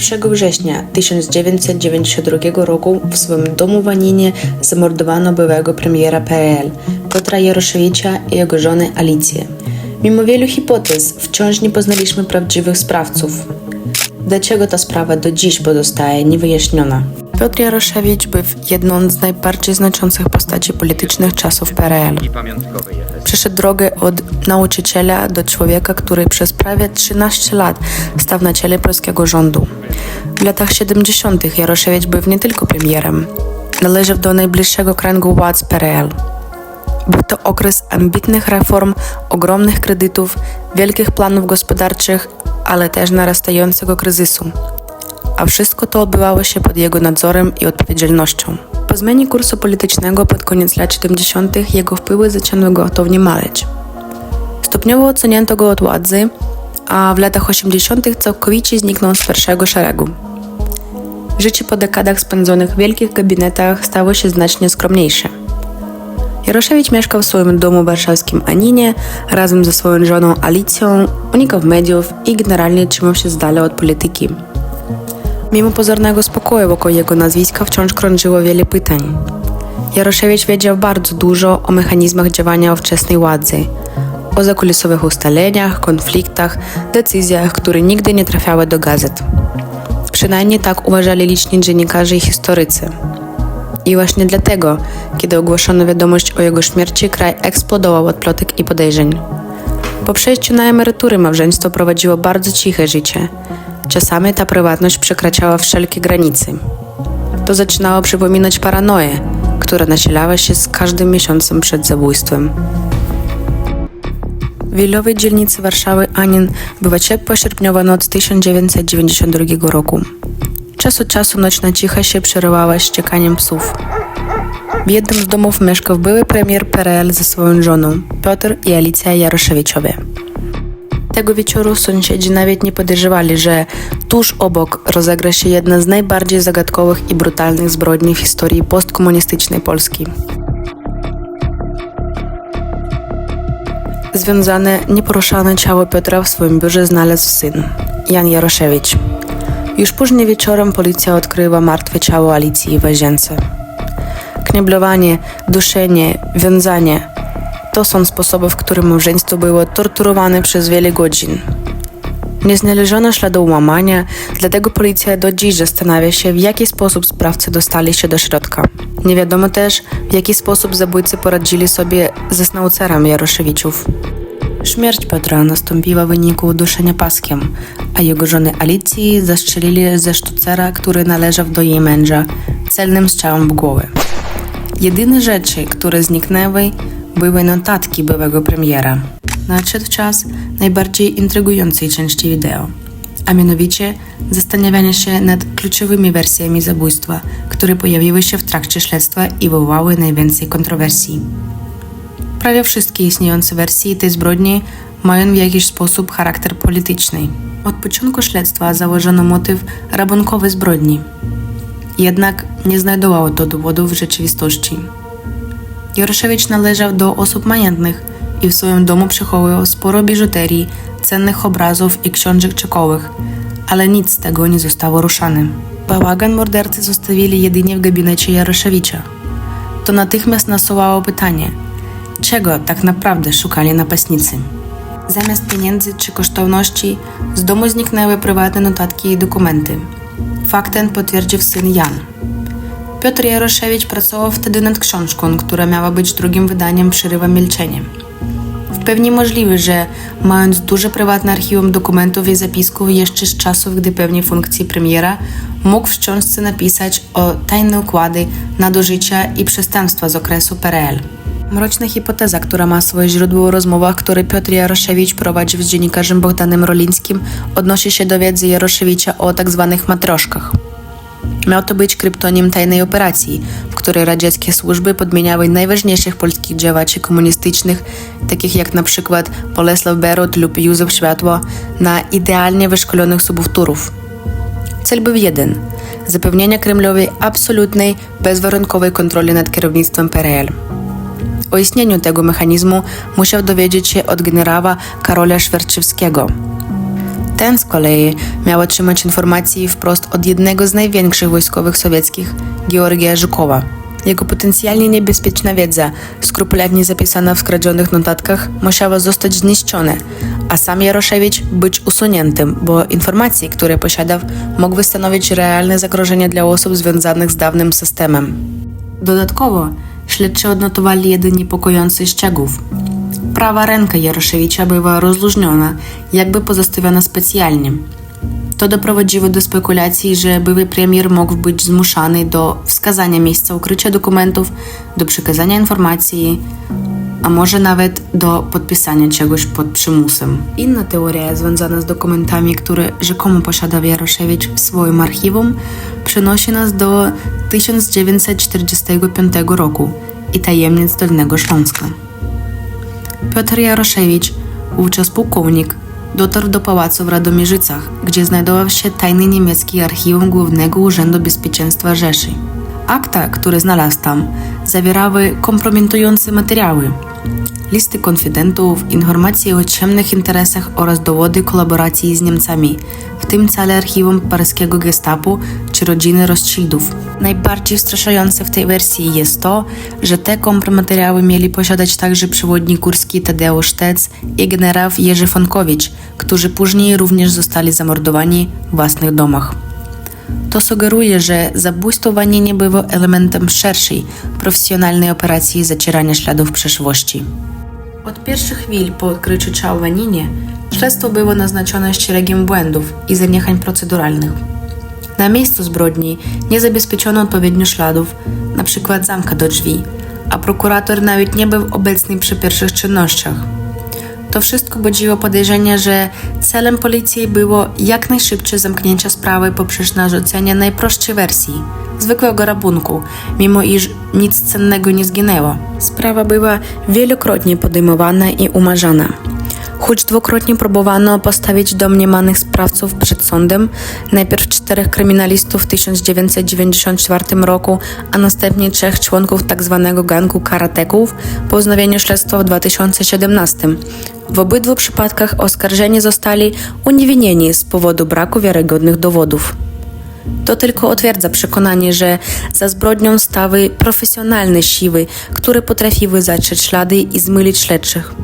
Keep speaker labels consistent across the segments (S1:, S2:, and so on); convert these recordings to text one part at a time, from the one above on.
S1: 1 września 1992 roku w swoim domu w Aninie zamordowano byłego premiera PRL Piotra Jaroszewicza i jego żonę Alicję. Mimo wielu hipotez wciąż nie poznaliśmy prawdziwych sprawców. Dlaczego ta sprawa do dziś pozostaje niewyjaśniona? Piotr Jaroszewicz był jedną z najbardziej znaczących postaci politycznych czasów PRL. Przeszedł drogę od nauczyciela do człowieka, który przez prawie 13 lat stał na czele polskiego rządu. W latach 70. Jaroszewicz był nie tylko premierem, należał do najbliższego kręgu władz PRL. Był to okres ambitnych reform, ogromnych kredytów, wielkich planów gospodarczych, ale też narastającego kryzysu. A wszystko to odbywało się pod jego nadzorem i odpowiedzialnością. Po zmianie kursu politycznego pod koniec lat 70. jego wpływy zaczęły gwałtownie maleć. Stopniowo odsunięto go od władzy, a w latach 80. całkowicie zniknął z pierwszego szeregu. Życie po dekadach spędzonych w wielkich gabinetach stało się znacznie skromniejsze. Jaroszewicz mieszkał w swoim domu warszawskim Aninie razem ze swoją żoną Alicją, unikał mediów i generalnie trzymał się z dala od polityki. Mimo pozornego spokoju wokół jego nazwiska wciąż krążyło wiele pytań. Jaroszewicz wiedział bardzo dużo o mechanizmach działania ówczesnej władzy, o zakulisowych ustaleniach, konfliktach, decyzjach, które nigdy nie trafiały do gazet. Przynajmniej tak uważali liczni dziennikarze i historycy. I właśnie dlatego, kiedy ogłoszono wiadomość o jego śmierci, kraj eksplodował od plotek i podejrzeń. Po przejściu na emeryturę małżeństwo prowadziło bardzo ciche życie. Czasami ta prywatność przekraczała wszelkie granice. To zaczynało przypominać paranoję, która nasilała się z każdym miesiącem przed zabójstwem. W wilowej dzielnicy Warszawy Anin była ciepła sierpniowa noc 1992 roku. Czas od czasu nocna cicha się przerywała ściekaniem psów. W jednym z domów mieszkał były premier PRL ze swoją żoną, Piotr i Alicja Jaroszewiczowie. Tego wieczoru sąsiedzi nawet nie podejrzewali, że tuż obok rozegra się jedna z najbardziej zagadkowych i brutalnych zbrodni w historii postkomunistycznej Polski. Związane, nieporuszane ciało Piotra w swoim biurze znalazł syn, Jan Jaroszewicz. Już później wieczorem policja odkryła martwe ciało Alicji w łazience. Kneblowanie, duszenie, wiązanie to są sposoby, w których małżeństwo było torturowane przez wiele godzin. Nie znaleziono śladu łamania, dlatego policja do dziś zastanawia się, w jaki sposób sprawcy dostali się do środka. Nie wiadomo też, w jaki sposób zabójcy poradzili sobie ze snaucerem Jaroszewiczów. Śmierć Piotra nastąpiła w wyniku uduszenia paskiem, a jego żony Alicji zastrzelili ze sztucera, który należał do jej męża, celnym strzałem w głowę. Jedyne rzeczy, które zniknęły, były notatki byłego premiera. Nadszedł czas najbardziej intrygującej części wideo, a mianowicie zastanawianie się nad kluczowymi wersjami zabójstwa, które pojawiły się w trakcie śledztwa i wywołały najwięcej kontrowersji. Prawie wszystkie istniejące wersje tej zbrodni mają w jakiś sposób charakter polityczny. Od początku śledztwa założono motyw rabunkowy zbrodni. Jednak nie znajdowało to dowodów w rzeczywistości. Jaroszewicz należał do osób majętnych i w swoim domu przechowywał sporo biżuterii, cennych obrazów i książek czekowych, ale nic z tego nie zostało ruszane. Bałagan mordercy zostawili jedynie w gabinecie Jaroszewicza. To natychmiast nasuwało pytanie, czego tak naprawdę szukali napastnicy. Zamiast pieniędzy czy kosztowności, z domu zniknęły prywatne notatki i dokumenty. Fakt ten potwierdził syn Jan. Piotr Jaroszewicz pracował wtedy nad książką, która miała być drugim wydaniem Przerywa milczeniem. Pewnie możliwe, że mając duże prywatne archiwum dokumentów i zapisków jeszcze z czasów, gdy pełnił funkcję premiera, mógł w książce napisać o tajne układy, nadużycia i przestępstwa z okresu PRL. Mroczna hipoteza, która ma swoje źródło w rozmowach, które Piotr Jaroszewicz prowadził z dziennikarzem Bogdanem Rolińskim, odnosi się do wiedzy Jaroszewicza o tzw. matroszkach. Miał to być kryptonim tajnej operacji, w której radzieckie służby podmieniały najważniejszych polskich działaczy komunistycznych, takich jak na przykład Bolesław Berut lub Józef Światło, na idealnie wyszkolonych subowtórów. Cel był jeden – zapewnienie Kremlowi absolutnej, bezwarunkowej kontroli nad kierownictwem PRL. O istnieniu tego mechanizmu musiał dowiedzieć się od generała Karola Szwerczewskiego. Ten z kolei miał otrzymać informacji wprost od jednego z największych wojskowych sowieckich, Georgija Żukowa. Jego potencjalnie niebezpieczna wiedza, skrupulatnie zapisana w skradzionych notatkach, musiała zostać zniszczona, a sam Jaroszewicz być usuniętym, bo informacje, które posiadał, mogły stanowić realne zagrożenie dla osób związanych z dawnym systemem. Dodatkowo śledczy odnotowali jeden niepokojący szczegół. Prawa ręka Jaroszewicza była rozluźniona, jakby pozostawiona specjalnie. To doprowadziło do spekulacji, że były premier mógł być zmuszany do wskazania miejsca ukrycia dokumentów, do przekazania informacji, a może nawet do podpisania czegoś pod przymusem. Inna teoria związana z dokumentami, które rzekomo posiadał Jaroszewicz w swoim archiwum, przenosi nas do 1945 roku i tajemnic Dolnego Śląska. Piotr Jaroszewicz, wówczas pułkownik, dotarł do pałacu w Radomierzycach, gdzie znajdował się tajny niemiecki archiwum Głównego Urzędu Bezpieczeństwa Rzeszy. Akta, które znalazł tam, zawierały kompromitujące materiały, listy konfidentów, informacje o ciemnych interesach oraz dowody kolaboracji z Niemcami, w tym całe archiwum paryskiego gestapo czy rodziny Rothschildów. Najbardziej wstraszające w tej wersji jest to, że te kompromateriały mieli posiadać także przewodnik górski Tadeusz Stec i generał Jerzy Fonkowicz, którzy później również zostali zamordowani w własnych domach. To sugeruje, że zabójstwo w Aninie było elementem szerszej, profesjonalnej operacji zacierania śladów przeszłości. Od pierwszych chwil po odkryciu ciała w Aninie, śledztwo było naznaczone szeregiem błędów i zaniechań proceduralnych. Na miejscu zbrodni nie zabezpieczono odpowiednio śladów, np. zamka do drzwi, a prokurator nawet nie był obecny przy pierwszych czynnościach. To wszystko budziło podejrzenie, że celem policji było jak najszybsze zamknięcie sprawy poprzez narzucenie najprostszej wersji zwykłego rabunku, mimo iż nic cennego nie zginęło. Sprawa była wielokrotnie podejmowana i umarzana. Choć dwukrotnie próbowano postawić domniemanych sprawców przed sądem, najpierw czterech kryminalistów w 1994 roku, a następnie trzech członków tzw. gangu karateków po wznowieniu śledztwa w 2017. W obydwu przypadkach oskarżeni zostali uniewinnieni z powodu braku wiarygodnych dowodów. To tylko otwierdza przekonanie, że za zbrodnią stały profesjonalne siły, które potrafiły zatrzeć ślady i zmylić śledczych.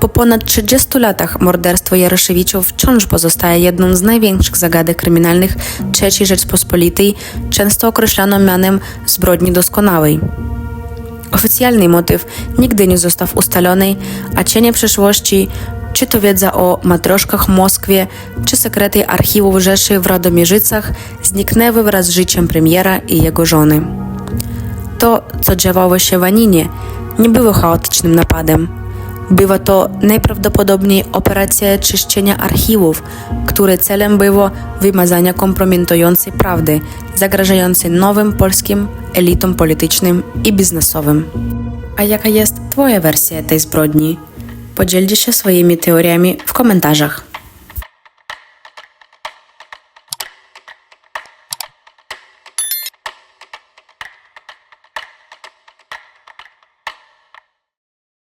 S1: Po ponad 30 latach morderstwo Jaroszewiczów wciąż pozostaje jedną z największych zagadek kryminalnych III Rzeczpospolitej, często określano mianem zbrodni doskonałej. Oficjalny motyw nigdy nie został ustalony, a cienie przeszłości, czy to wiedza o matroszkach w Moskwie, czy sekrety archiwów Rzeszy w Radomierzycach, zniknęły wraz z życiem premiera i jego żony. To, co działo się w Aninie, nie było chaotycznym napadem. Była to najprawdopodobniej operacja czyszczenia archiwów, której celem było wymazanie kompromitującej prawdy, zagrażającej nowym polskim elitom politycznym i biznesowym. A jaka jest Twoja wersja tej zbrodni? Podzielcie się swoimi teoriami w komentarzach.